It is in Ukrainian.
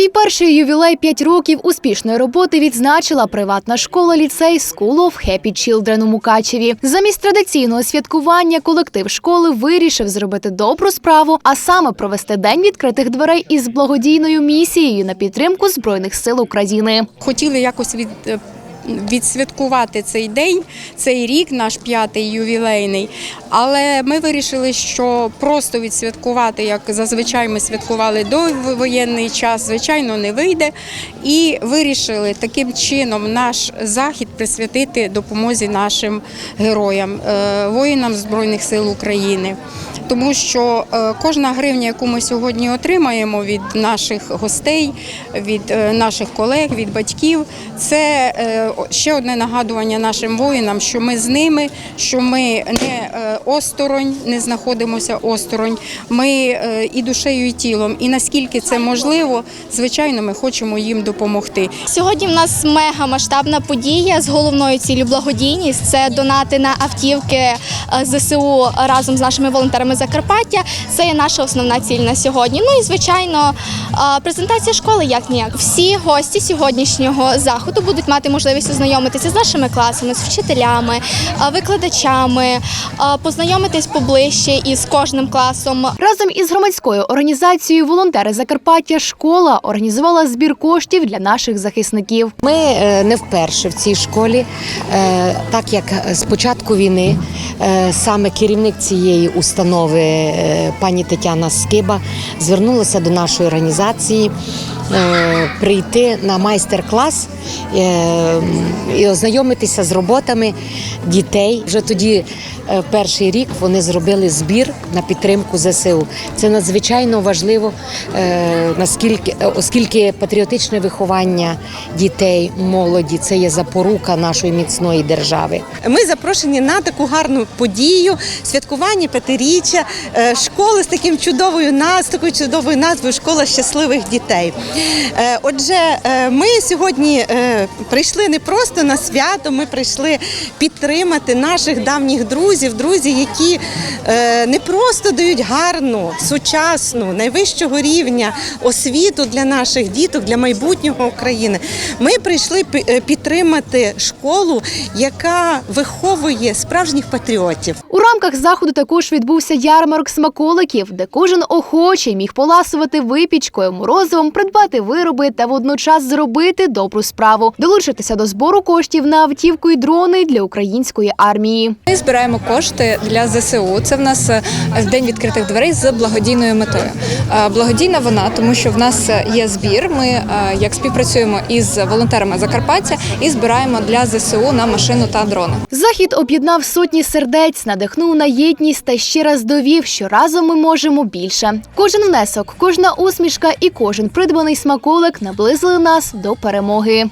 Свій перший ювілей 5 років успішної роботи відзначила приватна школа ліцей School of Happy Children у Мукачеві. Замість традиційного святкування колектив школи вирішив зробити добру справу, а саме провести день відкритих дверей із благодійною місією на підтримку збройних сил України. хотіли якось від. Відсвяткувати цей день, цей рік, наш п'ятий ювілейний. Але ми вирішили, що просто відсвяткувати, як зазвичай ми святкували до воєнний час, звичайно, не вийде. І вирішили таким чином наш захід присвятити допомозі нашим героям, е, воїнам Збройних сил України. Тому що е, кожна гривня, яку ми сьогодні отримаємо від наших гостей, від е, наших колег, від батьків, це е, ще одне нагадування нашим воїнам, що ми з ними, що ми не осторонь, не знаходимося осторонь. Ми і душею, і тілом. І наскільки це можливо, звичайно, ми хочемо їм допомогти. Сьогодні в нас мега масштабна подія з головною ціллю благодійність. Це донати на автівки ЗСУ разом з нашими волонтерами Закарпаття. Це є наша основна ціль на сьогодні. Ну і звичайно, презентація школи як ніяк. Всі гості сьогоднішнього заходу будуть мати можливість ознайомитися з нашими класами, з вчителями, викладачами, познайомитись поближче із кожним класом. Разом із громадською організацією Волонтери Закарпаття школа організувала збір коштів для наших захисників. Ми е, не вперше в цій школі, Е, так як з початку війни е, саме керівник цієї установи, е, пані Тетяна Скиба, звернулася до нашої організації е, прийти на майстер-клас е, і ознайомитися з роботами дітей. Вже тоді перший рік вони зробили збір на підтримку ЗСУ. Це надзвичайно важливо, е, наскільки, оскільки патріотичне виховання дітей, молоді це є запорука нашої міцної держави. Ми запрошені на таку гарну подію святкування п'ятиріччя е, школи з таким чудовою наз, такою чудовою назвою Школа щасливих дітей. Е, Отже, е, ми сьогодні е, прийшли не просто на свято, ми прийшли підтримати наших давніх друзів, друзі, які е, не просто дають гарну, сучасну, найвищого рівня освіту для наших діток, для майбутнього України. Ми прийшли е, підтримати школу, яка виховує справжніх патріотів. У рамках заходу також відбувся ярмарок смаколиків, де кожен охочий міг поласувати випічкою, морозивом, придбати вироби та водночас зробити добру справу, долучитися до збору коштів на автівку і дрони для української армії. Ми збираємо кошти для ЗСУ. Це в нас е, день відкритих дверей з благодійною метою. Е, Благодійна вона, тому що в нас є збір. Ми е, як співпрацюємо із волонтерами Закарпаття і збираємо для ЗСУ на машину та дрони. Захід об'єднав сотні сердець, надихнув на єдність та ще раз довів, що разом ми можемо більше. Кожен внесок, кожна усмішка і кожен придбаний смаколик наблизили нас до перемоги.